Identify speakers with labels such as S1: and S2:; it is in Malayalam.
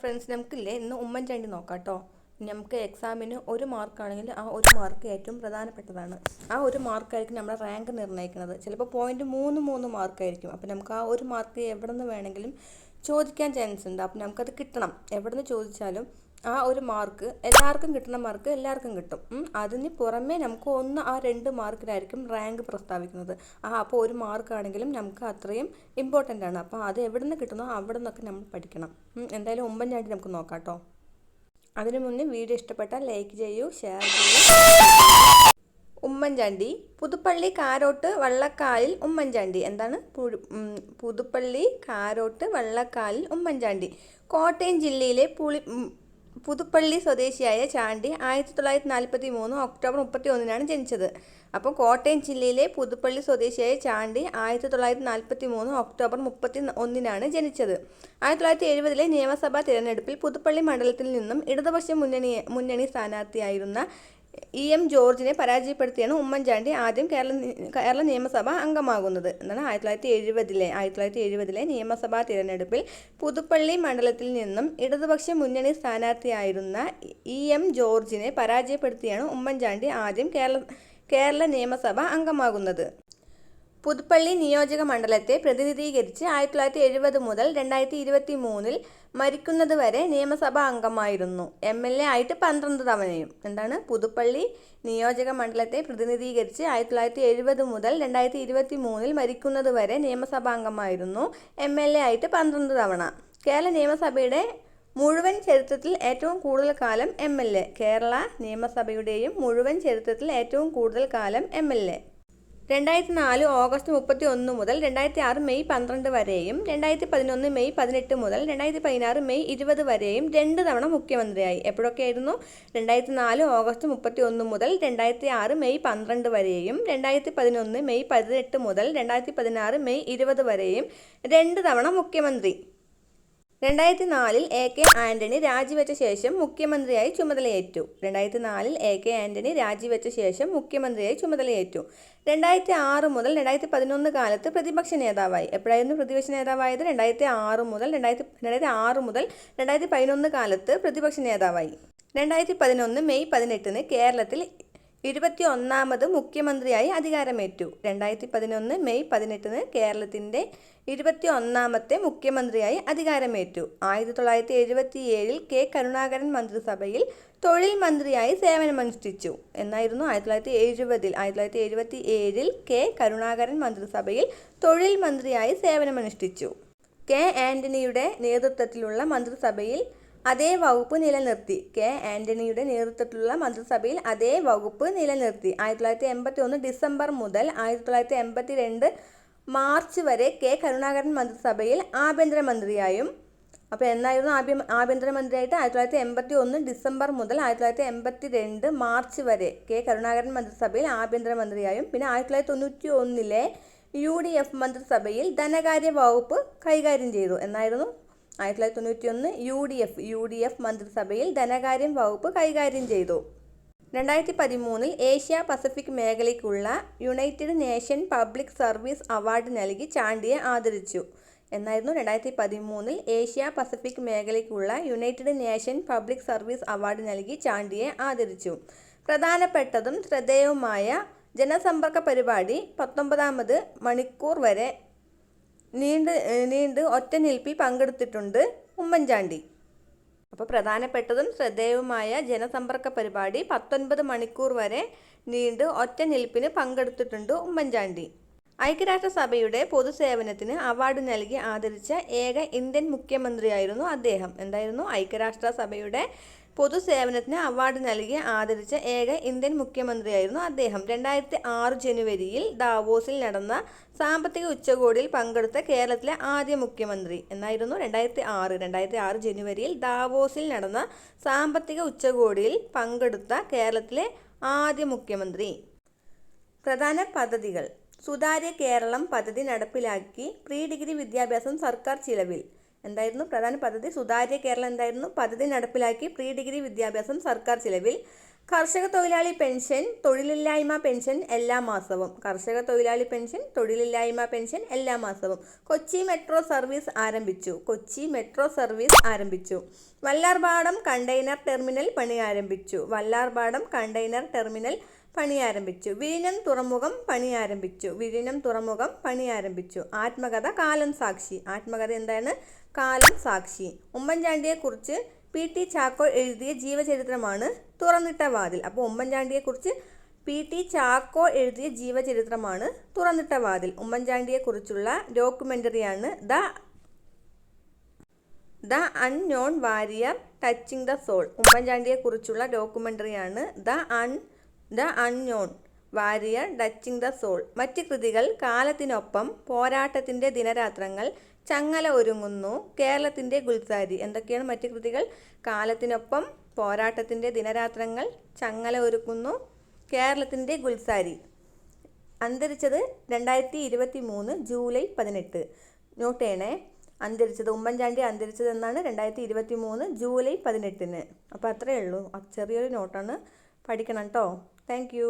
S1: ഫ്രണ്ട്സ് നമുക്കില്ലേ ഇന്ന് ഉമ്മൻചാണ്ടി നോക്കാം കേട്ടോ നമുക്ക് എക്സാമിന് ഒരു മാർക്കാണെങ്കിൽ ആ ഒരു മാർക്ക് ഏറ്റവും പ്രധാനപ്പെട്ടതാണ്. ആ ഒരു മാർക്കായിരിക്കും നമ്മുടെ റാങ്ക് നിർണയിക്കുന്നത്. ചിലപ്പോൾ പോയിന്റ് മൂന്ന് മൂന്ന് മാർക്കായിരിക്കും അപ്പോൾ നമുക്ക് ആ ഒരു മാർക്ക് എവിടെ നിന്ന് വേണമെങ്കിലും ചോദിക്കാൻ ചാൻസ് ഉണ്ട്. അപ്പോൾ നമുക്കത് കിട്ടണം. എവിടെ നിന്ന് ചോദിച്ചാലും ആ ഒരു മാർക്ക് എല്ലാവർക്കും കിട്ടുന്ന മാർക്ക് എല്ലാവർക്കും കിട്ടും. അതിന് പുറമേ നമുക്ക് ഒന്ന് ആ രണ്ട് മാർക്കിലായിരിക്കും റാങ്ക് പ്രസ്താവിക്കുന്നത്. ആ അപ്പോൾ ഒരു മാർക്കാണെങ്കിലും നമുക്ക് അത്രയും ഇമ്പോർട്ടന്റ് ആണ്. അപ്പോൾ അത് എവിടെ നിന്ന് കിട്ടുന്നോ അവിടെ നിന്നൊക്കെ നമ്മൾ പഠിക്കണം. എന്തായാലും ഉമ്മൻചാണ്ടി നമുക്ക് നോക്കാം കേട്ടോ അതിനു മുന്നേ വീഡിയോ ഇഷ്ടപ്പെട്ടാൽ ലൈക്ക് ചെയ്യൂ ഷെയർ ചെയ്യൂ. ഉമ്മൻചാണ്ടി പുതുപ്പള്ളി കാരോട്ട് വള്ളക്കാലിൽ ഉമ്മൻചാണ്ടി. എന്താണ്? പുതുപ്പള്ളി കാരോട്ട് വള്ളക്കാലിൽ ഉമ്മൻചാണ്ടി. കോട്ടയം ജില്ലയിലെ പുളി പുതുപ്പള്ളി സ്വദേശിയായ ചാണ്ടി ആയിരത്തി തൊള്ളായിരത്തി നാൽപ്പത്തി മൂന്ന് ഒക്ടോബർ മുപ്പത്തി ഒന്നിനാണ് ജനിച്ചത്. അപ്പോൾ കോട്ടയം ജില്ലയിലെ പുതുപ്പള്ളി സ്വദേശിയായ ചാണ്ടി ആയിരത്തി തൊള്ളായിരത്തി നാൽപ്പത്തി മൂന്ന് ഒക്ടോബർ മുപ്പത്തി ഒന്നിനാണ് ജനിച്ചത്. ആയിരത്തി തൊള്ളായിരത്തി എഴുപതിലെ നിയമസഭാ തിരഞ്ഞെടുപ്പിൽ പുതുപ്പള്ളി മണ്ഡലത്തിൽ നിന്നും ഇടതുപക്ഷ മുന്നണി മുന്നണി സ്ഥാനാർത്ഥിയായിരുന്ന ഇ എം ജോർജിനെ പരാജയപ്പെടുത്തിയാണ് ഉമ്മൻചാണ്ടി ആദ്യം കേരള കേരള നിയമസഭ അംഗമാകുന്നത്. എന്നാണ് ആയിരത്തി തൊള്ളായിരത്തി എഴുപതിലെ ആയിരത്തി തൊള്ളായിരത്തി എഴുപതിലെ നിയമസഭാ തിരഞ്ഞെടുപ്പിൽ പുതുപ്പള്ളി മണ്ഡലത്തിൽ നിന്നും ഇടതുപക്ഷ മുന്നണി സ്ഥാനാർത്ഥിയായിരുന്ന ഇ എം ജോർജിനെ പരാജയപ്പെടുത്തിയാണ് ഉമ്മൻചാണ്ടി ആദ്യം കേരള കേരള നിയമസഭ അംഗമാകുന്നത്. പുതുപ്പള്ളി നിയോജക മണ്ഡലത്തെ പ്രതിനിധീകരിച്ച് ആയിരത്തി തൊള്ളായിരത്തി എഴുപത് മുതൽ രണ്ടായിരത്തി ഇരുപത്തി മൂന്നിൽ മരിക്കുന്നത് വരെ നിയമസഭാ അംഗമായിരുന്നു. എം എൽ എ ആയിട്ട് പന്ത്രണ്ട് തവണയും. എന്താണ്? പുതുപ്പള്ളി നിയോജക മണ്ഡലത്തെ പ്രതിനിധീകരിച്ച് ആയിരത്തി തൊള്ളായിരത്തി എഴുപത് മുതൽ രണ്ടായിരത്തി ഇരുപത്തി മൂന്നിൽ മരിക്കുന്നത് വരെ നിയമസഭാ അംഗമായിരുന്നു എം എൽ എ ആയിട്ട് പന്ത്രണ്ട് തവണ. കേരള നിയമസഭയുടെ മുഴുവൻ ചരിത്രത്തിൽ ഏറ്റവും കൂടുതൽ കാലം എം എൽ എ. കേരള നിയമസഭയുടെയും മുഴുവൻ ചരിത്രത്തിൽ ഏറ്റവും കൂടുതൽ കാലം എം എൽ എ. രണ്ടായിരത്തി നാല് ഓഗസ്റ്റ് മുപ്പത്തി ഒന്ന് മുതൽ രണ്ടായിരത്തി ആറ് മെയ് പന്ത്രണ്ട് വരെയും രണ്ടായിരത്തി പതിനൊന്ന് മെയ് പതിനെട്ട് മുതൽ രണ്ടായിരത്തി പതിനാറ് മെയ് ഇരുപത് വരെയും രണ്ട് തവണ മുഖ്യമന്ത്രിയായി. എപ്പോഴൊക്കെയായിരുന്നു? രണ്ടായിരത്തി നാല് ഓഗസ്റ്റ് മുപ്പത്തി ഒന്ന് മുതൽ രണ്ടായിരത്തി ആറ് മെയ് പന്ത്രണ്ട് വരെയും രണ്ടായിരത്തി പതിനൊന്ന് മെയ് പതിനെട്ട് മുതൽ രണ്ടായിരത്തി പതിനാറ് മെയ് ഇരുപത് വരെയും രണ്ട് തവണ മുഖ്യമന്ത്രി. രണ്ടായിരത്തി നാലിൽ എ കെ ആന്റണി രാജിവെച്ച ശേഷം മുഖ്യമന്ത്രിയായി ചുമതലയേറ്റു. രണ്ടായിരത്തി നാലിൽ എ കെ ആന്റണി രാജിവെച്ച ശേഷം മുഖ്യമന്ത്രിയായി ചുമതലയേറ്റു. രണ്ടായിരത്തി ആറ് മുതൽ രണ്ടായിരത്തി പതിനൊന്ന് കാലത്ത് പ്രതിപക്ഷ നേതാവായി. എപ്പോഴായിരുന്നു പ്രതിപക്ഷ നേതാവായത്? രണ്ടായിരത്തി ആറ് മുതൽ രണ്ടായിരത്തി രണ്ടായിരത്തി ആറ് മുതൽ രണ്ടായിരത്തി പതിനൊന്ന് കാലത്ത് പ്രതിപക്ഷ നേതാവായി. രണ്ടായിരത്തി പതിനൊന്ന് മെയ് പതിനെട്ടിന് കേരളത്തിൽ ഇരുപത്തി ഒന്നാമത് മുഖ്യമന്ത്രിയായി അധികാരമേറ്റു. രണ്ടായിരത്തി പതിനൊന്ന് മെയ് പതിനെട്ടിന് കേരളത്തിന്റെ ഇരുപത്തി ഒന്നാമത്തെ മുഖ്യമന്ത്രിയായി അധികാരമേറ്റു. ആയിരത്തി തൊള്ളായിരത്തി എഴുപത്തി ഏഴിൽ കെ കരുണാകരൻ മന്ത്രിസഭയിൽ തൊഴിൽ മന്ത്രിയായി സേവനമനുഷ്ഠിച്ചു. എന്നായിരുന്നു ആയിരത്തി തൊള്ളായിരത്തി എഴുപതിൽ ആയിരത്തി തൊള്ളായിരത്തി എഴുപത്തി ഏഴിൽ കെ കരുണാകരൻ മന്ത്രിസഭയിൽ തൊഴിൽ മന്ത്രിയായി സേവനമനുഷ്ഠിച്ചു. കെ ആന്റണിയുടെ നേതൃത്വത്തിലുള്ള മന്ത്രിസഭയിൽ അതേ വകുപ്പ് നിലനിർത്തി. കെ. ആന്റണിയുടെ നേതൃത്വത്തിലുള്ള മന്ത്രിസഭയിൽ അതേ വകുപ്പ് നിലനിർത്തി. ആയിരത്തി തൊള്ളായിരത്തി എൺപത്തി ഒന്ന് ഡിസംബർ മുതൽ ആയിരത്തി തൊള്ളായിരത്തി എൺപത്തി രണ്ട് മാർച്ച് വരെ കെ. കരുണാകരൻ മന്ത്രിസഭയിൽ ആഭ്യന്തരമന്ത്രിയായും അപ്പോൾ എന്നായിരുന്നു ആഭ്യ ആഭ്യന്തരമന്ത്രിയായിട്ട് ആയിരത്തി തൊള്ളായിരത്തി എൺപത്തി ഒന്ന് ഡിസംബർ മുതൽ ആയിരത്തി തൊള്ളായിരത്തി എൺപത്തി രണ്ട് മാർച്ച് വരെ കെ. കരുണാകരൻ മന്ത്രിസഭയിൽ ആഭ്യന്തരമന്ത്രിയായും പിന്നെ ആയിരത്തി തൊള്ളായിരത്തി തൊണ്ണൂറ്റി ഒന്നിലെ യു ഡി എഫ് മന്ത്രിസഭയിൽ ധനകാര്യ വകുപ്പ് കൈകാര്യം ചെയ്തു. എന്നായിരുന്നു? ആയിരത്തി തൊള്ളായിരത്തി തൊണ്ണൂറ്റി ഒന്ന് U D F U D F മന്ത്രിസഭയിൽ ധനകാര്യം വകുപ്പ് കൈകാര്യം ചെയ്തു. രണ്ടായിരത്തി പതിമൂന്നിൽ Asia Pacific മേഖലയ്ക്കുള്ള United Nation public service award നൽകി ചാണ്ടിയെ ആദരിച്ചു. എന്നായിരുന്നു രണ്ടായിരത്തി പതിമൂന്നിൽ Asia Pacific മേഖലയ്ക്കുള്ള United Nation public service award നൽകി ചാണ്ടിയെ ആദരിച്ചു. പ്രധാനപ്പെട്ടതും ശ്രദ്ധേയവുമായ ജനസമ്പർക്ക പരിപാടി പത്തൊമ്പതാമത് മണിക്കൂർ വരെ നീണ്ട് നീണ്ട് ഒറ്റ നിൽപ്പിൽ പങ്കെടുത്തിട്ടുണ്ട് ഉമ്മൻചാണ്ടി. അപ്പോൾ പ്രധാനപ്പെട്ടതും ശ്രദ്ധേയവുമായ ജനസമ്പർക്ക പരിപാടി പത്തൊൻപത് മണിക്കൂർ വരെ നീണ്ട് ഒറ്റ നിൽപ്പിന് പങ്കെടുത്തിട്ടുണ്ട് ഉമ്മൻചാണ്ടി. ഐക്യരാഷ്ട്രസഭയുടെ പൊതുസേവനത്തിന് അവാർഡ് നൽകി ആദരിച്ച ഏക ഇന്ത്യൻ മുഖ്യമന്ത്രിയായിരുന്നു അദ്ദേഹം. എന്തായിരുന്നു? ഐക്യരാഷ്ട്രസഭയുടെ പൊതുസേവനത്തിന് അവാർഡ് നൽകി ആദരിച്ച ഏക ഇന്ത്യൻ മുഖ്യമന്ത്രിയായിരുന്നു അദ്ദേഹം. രണ്ടായിരത്തി ആറ് ജനുവരിയിൽ ദാവോസിൽ നടന്ന സാമ്പത്തിക ഉച്ചകോടിയിൽ പങ്കെടുത്ത കേരളത്തിലെ ആദ്യ മുഖ്യമന്ത്രി എന്നായിരുന്നു രണ്ടായിരത്തി ആറ് രണ്ടായിരത്തി ആറ് ജനുവരിയിൽ ദാവോസിൽ നടന്ന സാമ്പത്തിക ഉച്ചകോടിയിൽ പങ്കെടുത്ത കേരളത്തിലെ ആദ്യ മുഖ്യമന്ത്രി. പ്രധാന പദ്ധതികൾ. സുതാര്യ കേരളം പദ്ധതി നടപ്പിലാക്കി പ്രീ ഡിഗ്രി വിദ്യാഭ്യാസം സർക്കാർ ചിലവിൽ. എന്തായിരുന്നു? പ്രധാന പദ്ധതി സുതാര്യ കേരളം എന്തായിരുന്നു? പദ്ധതി നടപ്പിലാക്കി പ്രീ ഡിഗ്രി വിദ്യാഭ്യാസം സർക്കാർ ചിലവിൽ. കർഷക തൊഴിലാളി പെൻഷൻ തൊഴിലില്ലായ്മ പെൻഷൻ എല്ലാ മാസവും. കർഷക തൊഴിലാളി പെൻഷൻ തൊഴിലില്ലായ്മ പെൻഷൻ എല്ലാ മാസവും. കൊച്ചി മെട്രോ സർവീസ് ആരംഭിച്ചു. കൊച്ചി മെട്രോ സർവീസ് ആരംഭിച്ചു. വല്ലാർപാടം കണ്ടെയ്നർ ടെർമിനൽ പണി ആരംഭിച്ചു. വല്ലാർപാടം കണ്ടെയ്നർ ടെർമിനൽ പണി ആരംഭിച്ചു വിഴിഞ്ഞം തുറമുഖം പണി ആരംഭിച്ചു വിഴിഞ്ഞം തുറമുഖം പണി ആരംഭിച്ചു ആത്മകഥ കാലം സാക്ഷി. ആത്മകഥ എന്താണ്? കാലം സാക്ഷി. ഉമ്മൻചാണ്ടിയെക്കുറിച്ച് പി ടി ചാക്കോ എഴുതിയ ജീവചരിത്രമാണ് തുറന്നിട്ട വാതിൽ. അപ്പോൾ ഉമ്മൻചാണ്ടിയെക്കുറിച്ച് പി ടി ചാക്കോ എഴുതിയ ജീവചരിത്രമാണ് തുറന്നിട്ട വാതിൽ. ഉമ്മൻചാണ്ടിയെക്കുറിച്ചുള്ള ഡോക്യുമെന്ററിയാണ് the the unknown warrior touching the soul. ഉമ്മൻചാണ്ടിയെക്കുറിച്ചുള്ള ഡോക്യുമെന്ററിയാണ് the un the unknown warrior touching the soul. മറ്റ് കൃതികൾ കാലത്തിനൊപ്പം പോരാട്ടത്തിന്റെ ദിനരാത്രങ്ങൾ ചങ്ങല ഒരുങ്ങുന്നു കേരളത്തിന്റെ ഗുൽസാരി. എന്തൊക്കെയാണ് മറ്റ് കൃതികൾ? കാലത്തിനൊപ്പം പോരാട്ടത്തിന്റെ ദിനരാത്രങ്ങൾ ചങ്ങല ഒരുക്കുന്നു കേരളത്തിന്റെ ഗുൽസാരി. അന്തരിച്ചത് രണ്ടായിരത്തി ഇരുപത്തി മൂന്ന് ജൂലൈ പതിനെട്ട്. നോട്ട് ചെയ്യണേ. അന്തരിച്ചത് ഉമ്മൻചാണ്ടി അന്തരിച്ചത് എന്നാണ് രണ്ടായിരത്തി ഇരുപത്തി മൂന്ന് ജൂലൈ പതിനെട്ടിന്. അപ്പോൾ അത്രയേ ഉള്ളൂ. ചെറിയൊരു നോട്ടാണ്. പഠിക്കണം കേട്ടോ. Thank you